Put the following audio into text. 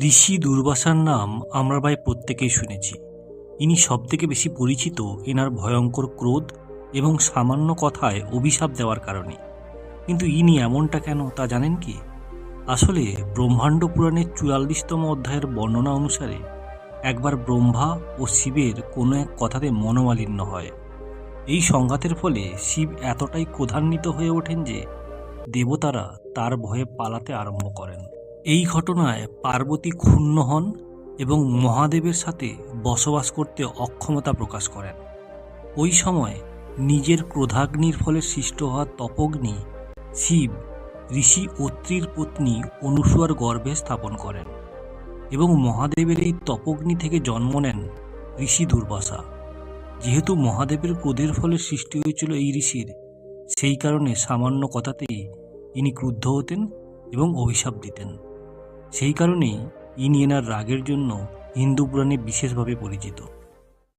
ঋষি দুর্বাসার নাম আমরা প্রায় প্রত্যেকেই শুনেছি। ইনি সবথেকে বেশি পরিচিত এনার ভয়ঙ্কর ক্রোধ এবং সামান্য কথায় অভিশাপ দেওয়ার কারণে। কিন্তু ইনি এমনটা কেন তা জানেন কি? আসলে ব্রহ্মাণ্ড পুরাণের চুয়াল্লিশতম অধ্যায়ের বর্ণনা অনুসারে একবার ব্রহ্মা ও শিবের কোনো এক কথাতে মনোমালিন্য হয়। এই সংঘাতের ফলে শিব এতটাই ক্রোধান্বিত হয়ে ওঠেন যে দেবতারা তার ভয়ে পালাতে আরম্ভ করেন। এই ঘটনায় পার্বতী ক্ষুণ্ণ হন এবং মহাদেবের সাথে বসবাস করতে অক্ষমতা প্রকাশ করেন। ওই সময় নিজের ক্রোধাগ্নির ফলে সৃষ্ট হওয়া তপগ্নি শিব, ঋষি অত্রির পত্নী অনুসুয়ার গর্ভে স্থাপন করেন এবং মহাদেবের এই তপগ্নি থেকে জন্ম নেন ঋষি দুর্বাসা। যেহেতু মহাদেবের ক্রোধের ফলে সৃষ্টি হয়েছিল এই ঋষির, সেই কারণে সামান্য কথাতেই ইনি ক্রুদ্ধ হতেন এবং অভিশাপ দিতেন। সেই কারণেই ইনিয়েনার রাগের জন্য হিন্দু পুরাণে বিশেষভাবে পরিচিত।